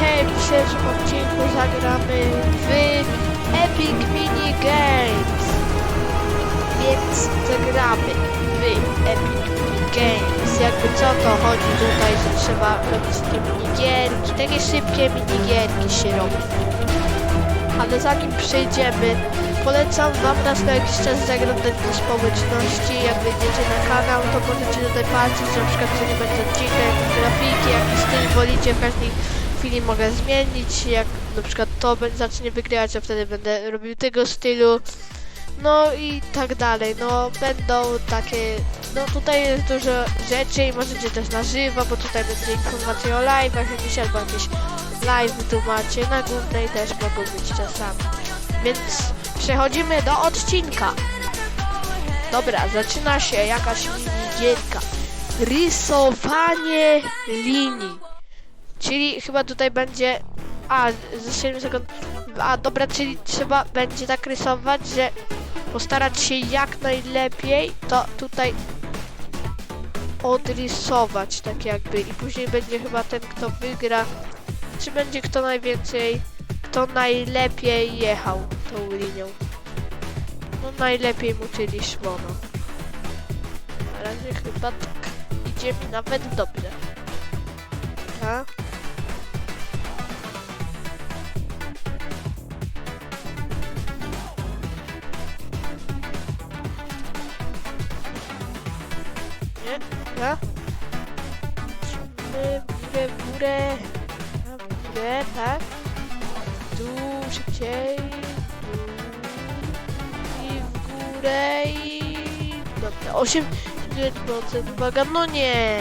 Hej, w dzisiejszym odcinku zagramy w Epic Mini Games. Więc zagramy w Epic Mini Games. Jakby co to chodzi tutaj, że trzeba robić te minigierki. Takie szybkie minigierki się robi. Ale zanim przejdziemy, polecam wam na jakiś czas zaglądać do społeczności. Jak wejdziecie na kanał, to możecie tutaj patrzeć, na przykład co nie będzie odcinka, jakie grafiki, jaki styl wolicie w każdej chwili mogę zmienić, jak na przykład to zacznie wygrywać, to wtedy będę robił tego stylu. No i tak dalej, no będą takie, no tutaj jest dużo rzeczy i możecie też na żywo, bo tutaj będzie informacje o live'ach jakieś albo jakieś live tu macie, na głównej też mogą być czasami. Więc przechodzimy do odcinka. Dobra, zaczyna się jakaś minigierka. Rysowanie linii. Czyli chyba tutaj będzie. A, za 7 sekund. A, dobra, czyli trzeba będzie tak rysować, że postarać się jak najlepiej to tutaj odrysować, tak jakby. I później będzie chyba ten, kto wygra. Czy będzie kto najwięcej, kto najlepiej jechał tą linią. No najlepiej mu czyli szło, no. Na razie chyba tak. Idzie mi nawet dobrze. Tak? Ja? Idźmy w górę, w górę. W górę, tak? Tu szybciej. Tu. I w górę i... Dobra, 8... 9% uwaga, no nie!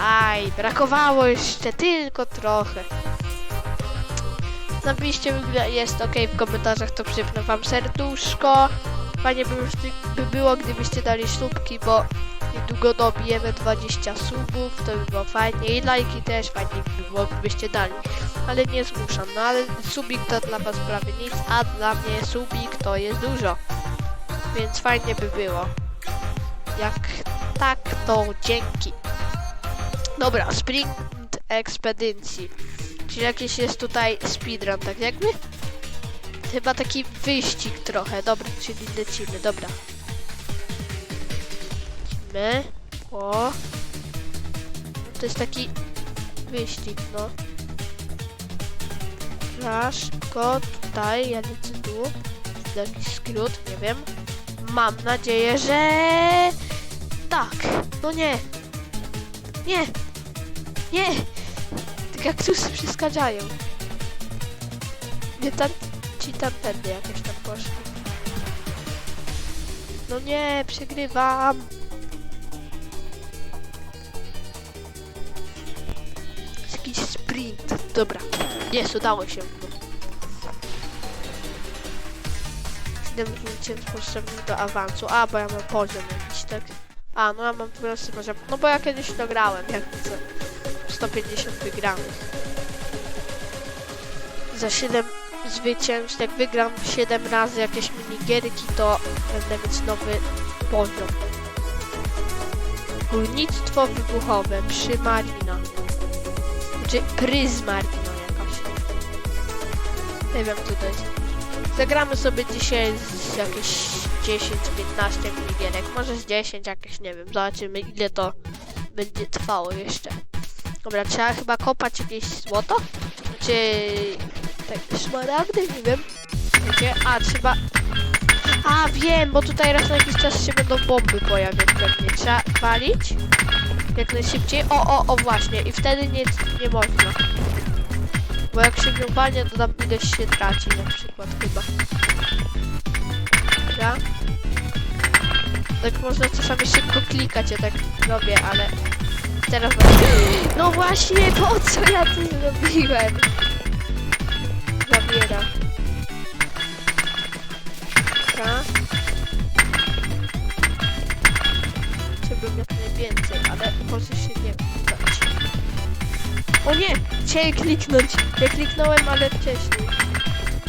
Aj, brakowało jeszcze tylko trochę. Napiszcie, jest ok w komentarzach, to przypnę wam serduszko. Fajnie by już by było, gdybyście dali słupki, bo niedługo dobijemy 20 subów, to by było fajnie. I lajki też fajnie by było, gdybyście dali. Ale nie zmuszam, no ale subik to dla was prawie nic, a dla mnie subik to jest dużo. Więc fajnie by było. Jak tak, to dzięki. Dobra, sprint ekspedycji. Czyli jakiś jest tutaj speedrun, tak jakby? Chyba taki wyścig trochę. Dobra, czyli lecimy, dobra. Lecimy. O. To jest taki wyścig, no. Raz, szybko, tutaj, ja lecę tu. Jakiś skrót, nie wiem. Mam nadzieję, że... Tak. No nie. Nie. Nie. Te kaktusy przeskadzają. Nie tam... Ci tamtędy jakoś tam poszli. No nie, przegrywam. Dobra. Jest, udało się. 7 potrzebny do awansu. A, bo ja mam poziom jakiś, tak? A, no ja mam po prostu poziom. No bo ja kiedyś to jak widzę. 150 wygranych. Za 7 zwycięstw, jak wygram 7 razy jakieś minigierki, to będę mieć nowy poziom. Górnictwo wybuchowe przy Marina. Czy jakaś. Nie wiem co to jest. Zagramy sobie dzisiaj z jakieś 10-15 minigierek, może z 10 jakieś, nie wiem, zobaczymy ile to będzie trwało jeszcze. Dobra, trzeba chyba kopać jakieś złoto? Czy tak szmaragdy, nie wiem. Wiecie? A, trzeba... A, wiem, bo tutaj raz na jakiś czas się będą bomby pojawiać pewnie. Trzeba walić? Jak najszybciej. O, o, o, właśnie. I wtedy nie, nie można. Bo jak się globalnie, to tam ileś się traci na przykład chyba. Ja? Tak można czasami szybko klikać, ja tak robię, ale teraz właśnie... No właśnie, po co ja to zrobiłem? Zabieram. Dobra. Najwięcej, ale co się nie dać. O nie! Chciałem kliknąć. Ja kliknąłem, ale wcześniej.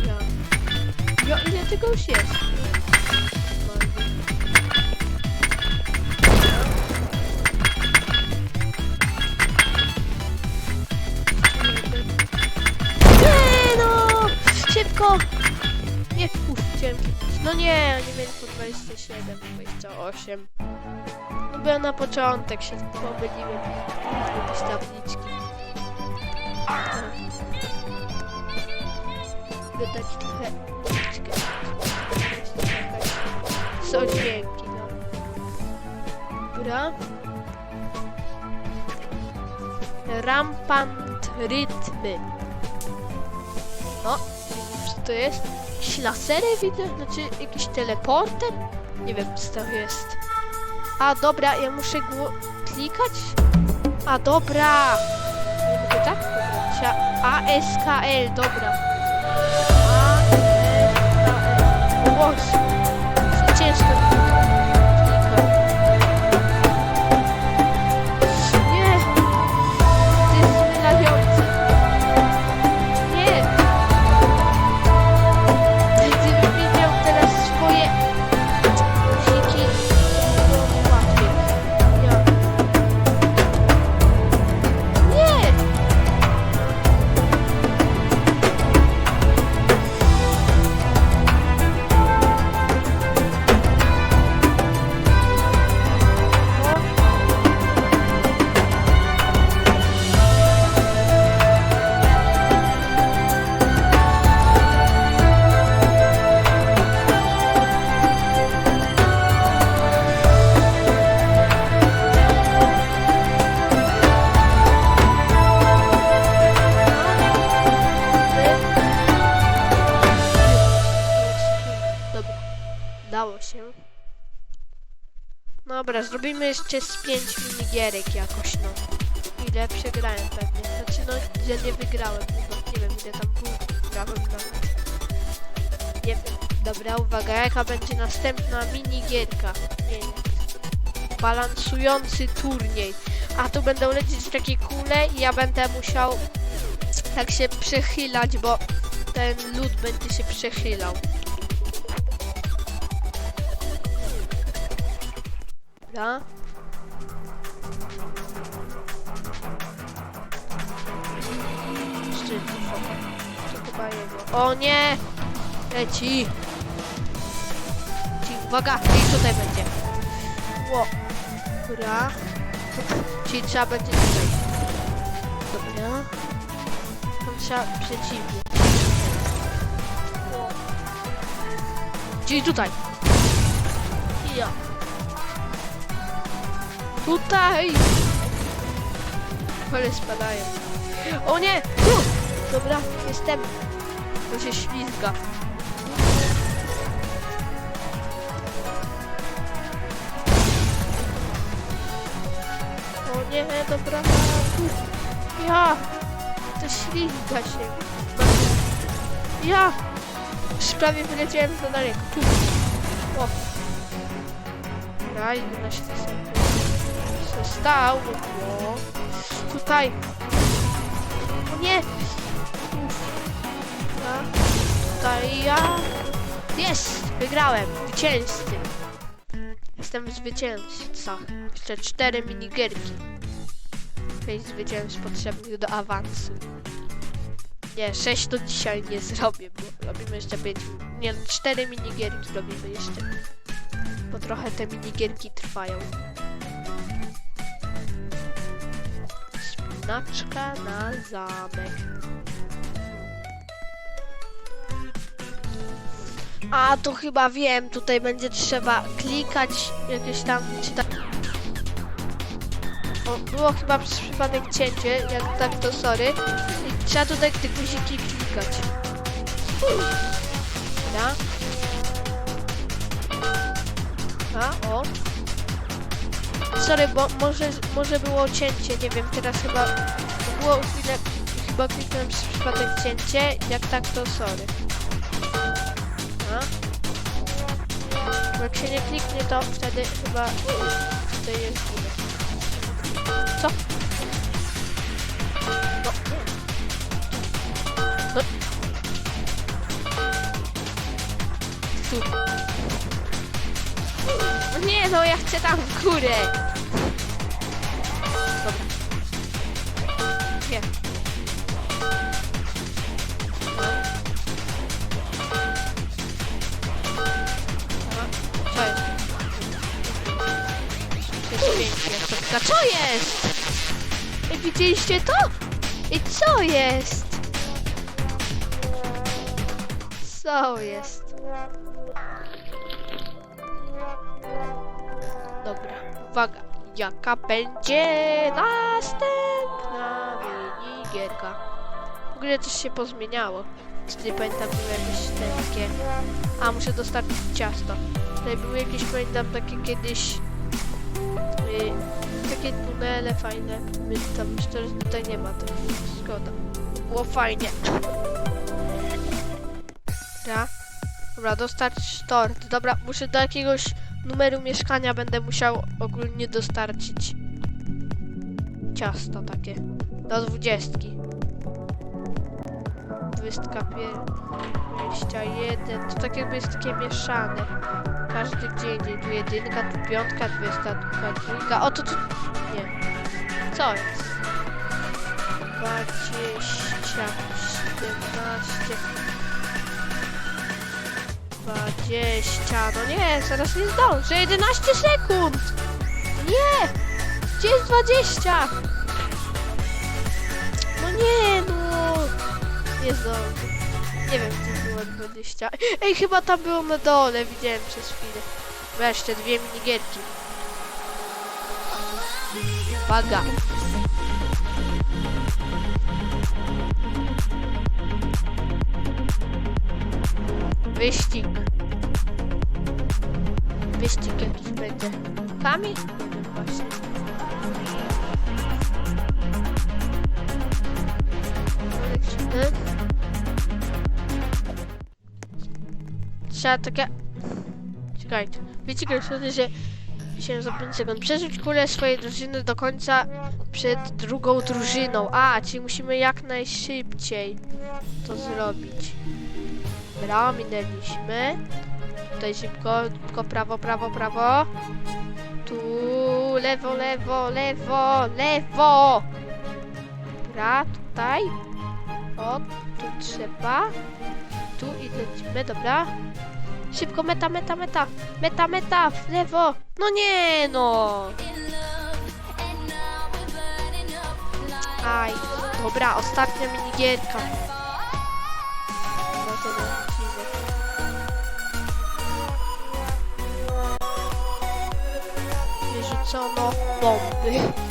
Ja. Jo, ile tego już jest? szybko! Nie, uff, chciałem kliknąć. No nie, nie wiem, po 27, 28. No ja na początek się pomyliłem. Jakieś tabliczki. Wydać trochę... Są dźwięki, no. Dobra. Rampant rytmy. O, co to jest? Jakieś lasery widzę? Znaczy jakiś teleporter? Nie wiem co to jest. A dobra, ja muszę klikać? A dobra! Nie mogę tak? ASKL, dobra. ASKL. Boże, Dobra, zrobimy jeszcze z pięć minigierek jakoś, no. Ile przegrałem pewnie. Znaczy, no, że nie wygrałem chyba. Nie wiem, ile tam punktów grałem nawet. Nie wiem. Dobra, uwaga, jaka będzie następna minigierka? Nie, nie. Balansujący turniej. A tu będą lecieć takie kule i ja będę musiał tak się przechylać, bo ten lód będzie się przechylał. Dobra. Szczyt. To chyba jego. O nie! Leci! Ci, uwaga! I tutaj będzie. Ło. Dobra. Czyli trzeba będzie tutaj. Dobra. Tam trzeba przeciwnie. Czyli tutaj. I ja. Tutaj! Ale spadają. O nie! Tu! Dobra, jestem. To się ślizga. O nie, dobra. Tu. Ja! To ślizga się. Ja! Już prawie wyleciałem za daleko. O. Dobra, 11 sekund. Co stał? O. Tutaj. O nie! Tutaj ja. Jest! Wygrałem! Zwycięzcy! Jestem zwycięzca. Jeszcze cztery minigierki. Pięć zwycięstw potrzebnych do awansu. Nie, sześć to dzisiaj nie zrobię, bo robimy jeszcze pięć. Nie, no, cztery minigierki robimy jeszcze. Bo trochę te minigierki trwają. Spinaczka na zamek. A to chyba wiem, tutaj będzie trzeba klikać jakieś tam, czy tak. O, było chyba przez przypadek cięcie, jak tak to sorry. I trzeba tutaj te guziki klikać. Dobra. A, o. Sorry, bo może, może było cięcie, nie wiem, teraz chyba było chwilę, chyba kliknąłem przez przypadek cięcie, jak tak to sorry. A. Jak się nie kliknie, to wtedy chyba tutaj jest źle. Co? No. No. Tu. No nie, no ja chcę tam w górę. Co jest? Widzieliście to? I co jest? Co jest? Dobra, uwaga. Jaka będzie następna minigierka? W ogóle coś się pozmieniało. Czy nie pamiętam, były jakieś takie... A, muszę dostarczyć ciasto. Tutaj były jakieś, pamiętam, takie kiedyś... y, takie tunele fajne. My tam szczerze tutaj nie ma tego. Szkoda. Było fajnie. Dobra. Dobra, dostarcz tort. Dobra, muszę do jakiegoś numeru mieszkania będę musiał ogólnie dostarczyć ciasto takie. Do dwudziestki. Dwudziestka pier... 21. To tak jakby jest takie mieszane. Każdy gdzie indziej. Tu jedynka, tu piątka, dwudziestka, druga, dwójka. O, to tu... Nie. Co jest? 20, 17... 20, no nie, zaraz nie zdążę, 11 sekund! Nie! Gdzie jest 20? No nie, no! Nie zdążę. Nie wiem, było 20. Ej, chyba tam było na dole, widziałem przez chwilę. Weźcie dwie minigierki. Uwaga! Wyścig. Wyścig jakiś będzie. Kami? Właśnie. Trzeba takie... Czekajcie. Wyścig rozsądzę, że się za 5 sekund. Przerzuć kulę swojej drużyny do końca przed drugą drużyną. A, czyli musimy jak najszybciej to zrobić. Dobra, minęliśmy. Tutaj szybko, tylko prawo, prawo, prawo. Tu, lewo, lewo, lewo, lewo. Dobra, tutaj. O, tu trzeba. Tu i lecimy, dobra. Szybko, meta, meta, meta. Meta, meta, w lewo. No nie, no. Aj, dobra, ostatnia minigierka. No. Wyrzucono bomby.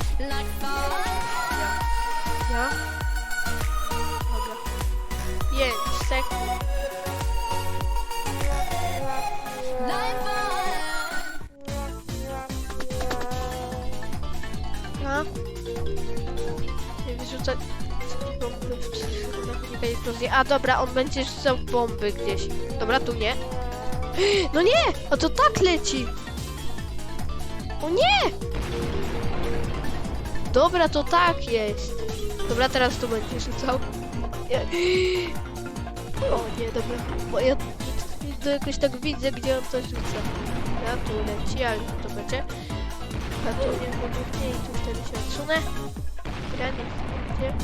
Nie wyrzucać bomby w przeciwnika eksplozji. A dobra, on będzie rzucał bomby gdzieś. Dobra, tu nie. No nie! A to tak leci! O nie! Dobra, to tak jest. Dobra, teraz tu będzie rzucał. O nie, dobra. Bo ja to jakoś tak widzę, gdzie on coś rzuca. Ja tu leci, ale to będzie. A tu nie mogę i tu wtedy się odsunę. Granie,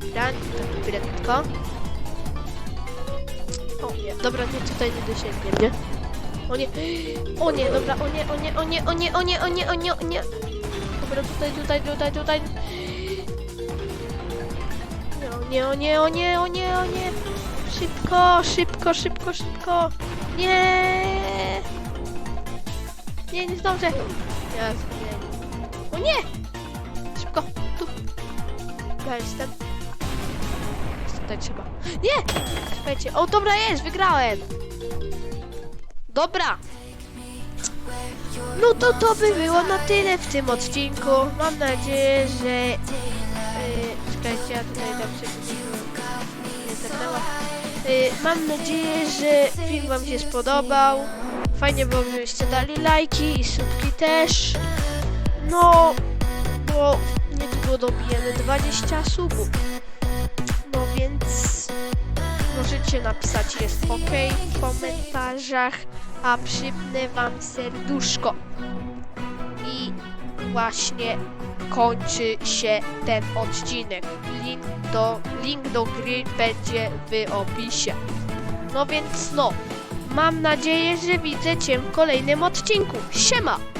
gdzie? Granie, tak prędko. O nie, dobra, nie, tutaj nie dosięgnie, nie? O nie, o nie, dobra, o nie, o nie, o nie, o nie, o nie, o nie, o nie, o nie. Dobra, tutaj, tutaj, tutaj, tutaj. Nie, O nie, o nie, o nie, o nie. Szybko, szybko, szybko, szybko. Nie. Nie, nie zdążę. Ja nie. O nie! Ja jestem. Jest Tutaj trzeba. Nie! Słuchajcie, o dobra jest, wygrałem. Dobra. No to to by było na tyle w tym odcinku. Mam nadzieję, że... Yy, czekajcie, ja tutaj się nie zepnęła. Yy, mam nadzieję, że film wam się spodobał. Fajnie było, gdybyście dali lajki i subki też. No, niedługo dobijemy 20 subów. No więc możecie napisać jest ok w komentarzach, a przypnę wam serduszko. I właśnie kończy się ten odcinek. Link do, link do gry będzie w opisie. No więc no, mam nadzieję, że widzę Cię w kolejnym odcinku. Siema!